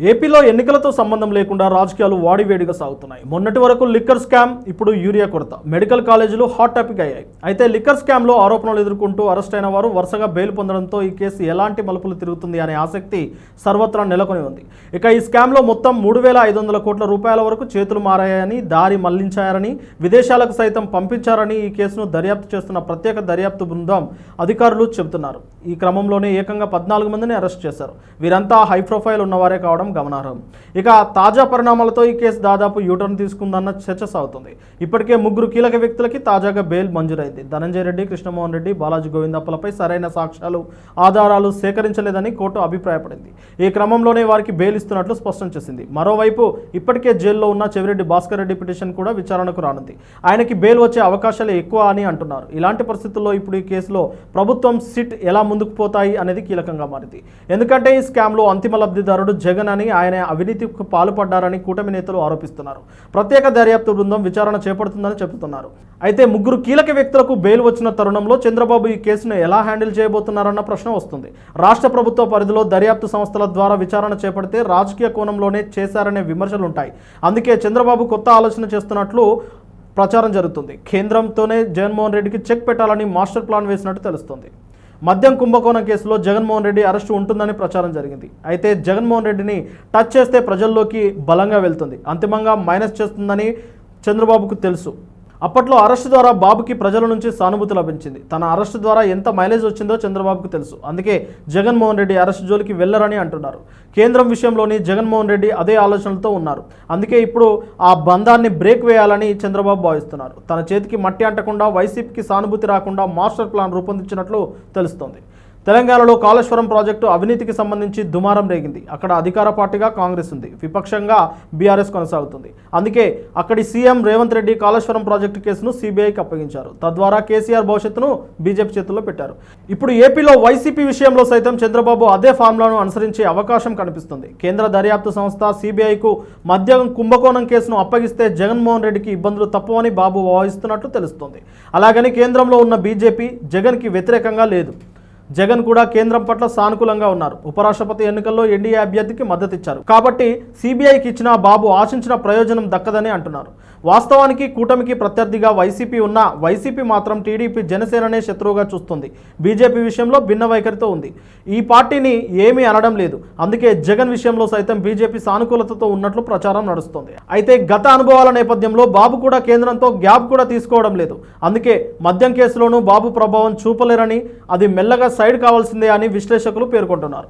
ఏపీలో ఎన్నికలతో సంబంధం లేకుండా రాజకీయాలు వాడివేడిగా సాగుతున్నాయి. మొన్నటి వరకు లిక్కర్ స్కామ్ ఇప్పుడు యూరియా కొరత. మెడికల్ కాలేజీలు హాట్ టాపిక్ అయ్యాయి. అయితే లిక్కర్ స్కామ్లో ఆరోపణలు ఎదుర్కొంటూ అరెస్ట్ అయిన వారు వరుసగా బెయిల్ పొందడంతో ఈ కేసు ఎలాంటి మలుపులు తిరుగుతుంది అనే ఆసక్తి సర్వత్రా నెలకొని ఉంది. ఇక ఈ స్కామ్లో మొత్తం మూడు వేల ఐదు వందల కోట్ల రూపాయల వరకు చేతులు మారాయని దారి మళ్ళించారని విదేశాలకు సైతం పంపించారని ఈ కేసును దర్యాప్తు చేస్తున్న ప్రత్యేక దర్యాప్తు బృందం అధికారులు చెబుతున్నారు. ఈ క్రమంలోనే ఏకంగా పద్నాలుగు మందిని అరెస్ట్ చేశారు. వీరంతా హై ప్రొఫైల్ ఉన్నవారే కావడం గమనార్హం. ఇక తాజా పరిణామాలతో ఈ కేసు దాదాపు యూటర్న్ తీసుకుందన్న చర్చ సాగుతుంది. ఇప్పటికే ముగ్గురు కీలక వ్యక్తులకి తాజాగా బెయిల్ మంజూరైంది. ధనంజయ రెడ్డి కృష్ణమోహన్ రెడ్డి బాలాజీ గోవిందప్పలపై సరైన సాక్ష్యాలు ఆధారాలు సేకరించలేదని కోర్టు అభిప్రాయపడింది. ఈ క్రమంలోనే వారికి బెయిల్ ఇస్తున్నట్లు స్పష్టం చేసింది. మరోవైపు ఇప్పటికే జైల్లో ఉన్న చెవిరెడ్డి భాస్కర్ రెడ్డి పిటిషన్ కూడా విచారణకు రానుంది. ఆయనకి బెయిల్ వచ్చే అవకాశాలు ఎక్కువ అని అంటున్నారు. ఇలాంటి పరిస్థితుల్లో ఇప్పుడు ఈ కేసులో ప్రభుత్వం సిట్ ఎలా ముందుకు పోతాయి అనేది కీలకంగా మారింది. ఎందుకంటే ఈ స్కామ్లో అంతిమ లబ్ధిదారుడు జగన్ అని ఆయన అవినీతికి పాల్పడ్డారని కూటమి నేతలు ఆరోపిస్తున్నారు. ప్రత్యేక దర్యాప్తు బృందం విచారణ చేపడుతుందని చెబుతున్నారు. అయితే ముగ్గురు కీలక వ్యక్తులకు బెయిల్ వచ్చిన తరుణంలో చంద్రబాబు ఈ కేసును ఎలా హ్యాండిల్ చేయబోతున్నారన్న ప్రశ్న వస్తుంది. రాష్ట్ర ప్రభుత్వ పరిధిలో దర్యాప్తు సంస్థల ద్వారా విచారణ చేపడితే రాజకీయ కోణంలోనే చేశారనే విమర్శలు ఉంటాయి అందుకే చంద్రబాబు కొత్త ఆలోచన చేస్తున్నట్లు ప్రచారం జరుగుతుంది. కేంద్రంతోనే జగన్మోహన్ రెడ్డికి చెక్ పెట్టాలని మాస్టర్ ప్లాన్ వేసినట్టు తెలుస్తుంది. మద్యం కుంభకోణం కేసులో జగన్మోహన్ రెడ్డి అరెస్టు ఉంటుందని ప్రచారం జరిగింది. అయితే జగన్మోహన్ రెడ్డిని టచ్ చేస్తే ప్రజల్లోకి బలంగా వెళ్తుంది. అంతిమంగా మైనస్ చేస్తుందని చంద్రబాబుకు తెలుసు. అప్పట్లో అరెస్టు ద్వారా బాబుకి ప్రజల నుంచి సానుభూతి లభించింది. తన అరెస్టు ద్వారా ఎంత మైలేజ్ వచ్చిందో చంద్రబాబుకు తెలుసు. అందుకే జగన్మోహన్ రెడ్డి అరెస్టు జోలికి వెళ్ళరని అంటున్నారు. కేంద్రం విషయంలోని జగన్మోహన్ రెడ్డి అదే ఆలోచనలతో ఉన్నారు. అందుకే ఇప్పుడు ఆ బంధాన్ని బ్రేక్ వేయాలని చంద్రబాబు భావిస్తున్నారు. తన చేతికి మట్టి అంటకుండా వైసీపీకి సానుభూతి రాకుండా మాస్టర్ ప్లాన్ రూపొందించినట్లు తెలుస్తోంది. తెలంగాణలో కాళేశ్వరం ప్రాజెక్టు అవినీతికి సంబంధించి దుమారం రేగింది. అక్కడ అధికార పార్టీగా కాంగ్రెస్ ఉంది. విపక్షంగా బీఆర్ఎస్ కొనసాగుతుంది. అందుకే అక్కడి సీఎం రేవంత్ రెడ్డి కాళేశ్వరం ప్రాజెక్టు కేసును సిబిఐకి అప్పగించారు. తద్వారా కేసీఆర్ భవిష్యత్తును బీజేపీ చేతుల్లో పెట్టారు. ఇప్పుడు ఏపీలో వైసీపీ విషయంలో సైతం చంద్రబాబు అదే ఫార్ములాను అనుసరించే అవకాశం కనిపిస్తుంది. కేంద్ర దర్యాప్తు సంస్థ సిబిఐకు మద్యం కుంభకోణం కేసును అప్పగిస్తే జగన్మోహన్ రెడ్డికి ఇబ్బందులు తప్పవని బాబు భావిస్తున్నట్లు తెలుస్తోంది. అలాగని కేంద్రంలో ఉన్న బీజేపీ జగన్కి వ్యతిరేకంగా లేదు. జగన్ కూడా కేంద్రం పట్ల సానుకూలంగా ఉన్నారు. ఉపరాష్ట్రపతి ఎన్నికల్లో ఎన్డీఏ అభ్యర్థికి మద్దతిచ్చారు. కాబట్టి సిబిఐకి ఇచ్చిన బాబు ఆశించిన ప్రయోజనం దక్కదని అంటున్నారు. వాస్తవానికి కూటమికి ప్రత్యర్థిగా వైసీపీ ఉన్న వైసీపీ మాత్రం టీడీపీ జనసేననే శత్రువుగా చూస్తుంది. బీజేపీ విషయంలో భిన్న వైఖరితో ఉంది. ఈ పార్టీని ఏమీ అనడం లేదు. అందుకే జగన్ విషయంలో సైతం బీజేపీ సానుకూలతతో ఉన్నట్లు ప్రచారం నడుస్తుంది. అయితే గత అనుభవాల నేపథ్యంలో బాబు కూడా కేంద్రంతో గ్యాప్ కూడా తీసుకోవడం లేదు. అందుకే మద్యం కేసులోనూ బాబు ప్రభావం చూపలేరని అది మెల్లగా సైడ్ కావాల్సిందే అని విశ్లేషకులు పేర్కొంటున్నారు.